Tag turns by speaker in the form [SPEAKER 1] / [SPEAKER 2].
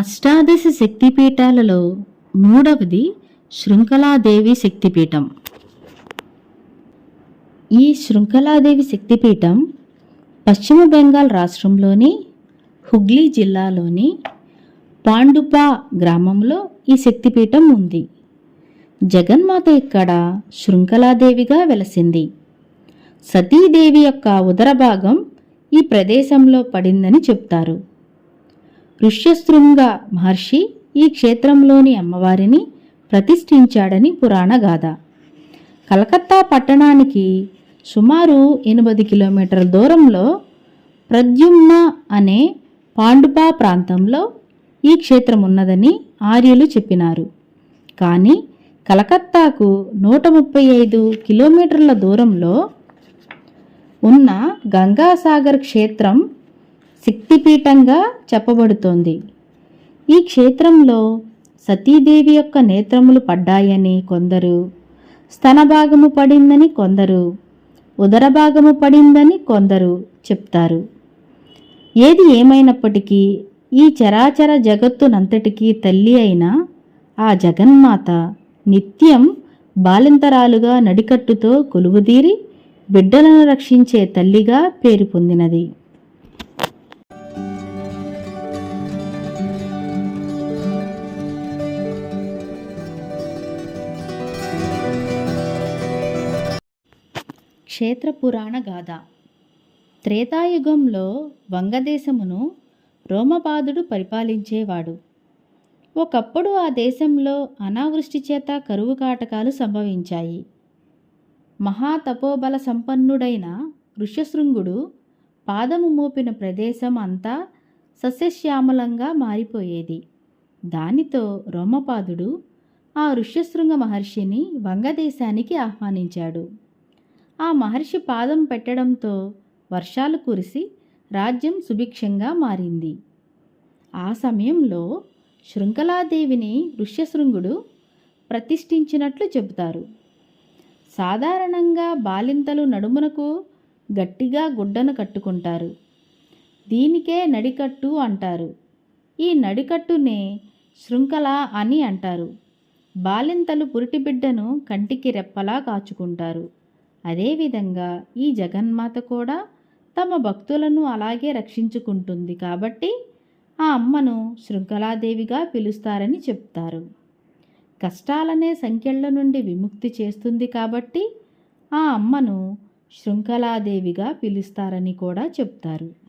[SPEAKER 1] అష్టాదశ శక్తిపీఠాలలో మూడవది శృంఖలాదేవి శక్తిపీఠం. ఈ శృంఖలాదేవి శక్తిపీఠం పశ్చిమ బెంగాల్ రాష్ట్రంలోని హుగ్లీ జిల్లాలోని పాండుపా గ్రామంలో ఈ శక్తిపీఠం ఉంది. జగన్మాత ఇక్కడ శృంఖలాదేవిగా వెలసింది. సతీదేవి యొక్క ఉదర భాగం ఈ ప్రదేశంలో పడిందని చెప్తారు. ఋష్యశృంగ మహర్షి ఈ క్షేత్రంలోని అమ్మవారిని ప్రతిష్ఠించాడని పురాణ గాథ. కలకత్తా పట్టణానికి సుమారు ఎనిమిది కిలోమీటర్ల దూరంలో ప్రద్యుమ్న అనే పాండుపా ప్రాంతంలో ఈ క్షేత్రం ఉన్నదని ఆర్యులు చెప్పినారు. కానీ కలకత్తాకు నూట ముప్పై ఐదు కిలోమీటర్ల దూరంలో ఉన్న గంగాసాగర్ క్షేత్రం శక్తిపీఠంగా చెప్పబడుతోంది. ఈ క్షేత్రంలో సతీదేవి యొక్క నేత్రములు పడ్డాయని కొందరు స్తనభాగము పడిందని కొందరు ఉదర భాగము పడిందని కొందరు చెప్తారు. ఏది ఏమైనప్పటికీ ఈ చరాచర జగత్తునంతటికీ తల్లి అయిన ఆ జగన్మాత నిత్యం బాలింతరాలుగా నడికట్టుతో కొలువుదీరి బిడ్డలను రక్షించే తల్లిగా పేరు పొందినది. క్షేత్ర పురాణ గాథ. త్రేతాయుగంలో వంగదేశమును రోమపాదుడు పరిపాలించేవాడు. ఒకప్పుడు ఆ దేశంలో అనావృష్టి చేత కరువు కాటకాలు సంభవించాయి. మహాతపోబల సంపన్నుడైన ఋష్యశృంగుడు పాదము మోపిన ప్రదేశం అంతా సస్యశ్యామలంగా మారిపోయేది. దానితో రోమపాదుడు ఆ ఋష్యశృంగ మహర్షిని వంగదేశానికి ఆహ్వానించాడు. ఆ మహర్షి పాదం పెట్టడంతో వర్షాలు కురిసి రాజ్యం సుభిక్షంగా మారింది. ఆ సమయంలో శృంఖలాదేవిని ఋష్యశృంగుడు ప్రతిష్ఠించినట్లు చెబుతారు. సాధారణంగా బాలింతలు నడుమునకు గట్టిగా గుడ్డను కట్టుకుంటారు. దీనికే నడికట్టు అంటారు. ఈ నడికట్టునే శృంఖల అని అంటారు. బాలింతలు పురిటిబిడ్డను కంటికి రెప్పలా కాచుకుంటారు. అదేవిధంగా ఈ జగన్మాత కూడా తమ భక్తులను అలాగే రక్షించుకుంటుంది కాబట్టి ఆ అమ్మను శృంఖలాదేవిగా పిలుస్తారని చెప్తారు. కష్టాలనే సంఖ్యల నుండి విముక్తి చేస్తుంది కాబట్టి ఆ అమ్మను శృంఖలాదేవిగా పిలుస్తారని కూడా చెప్తారు.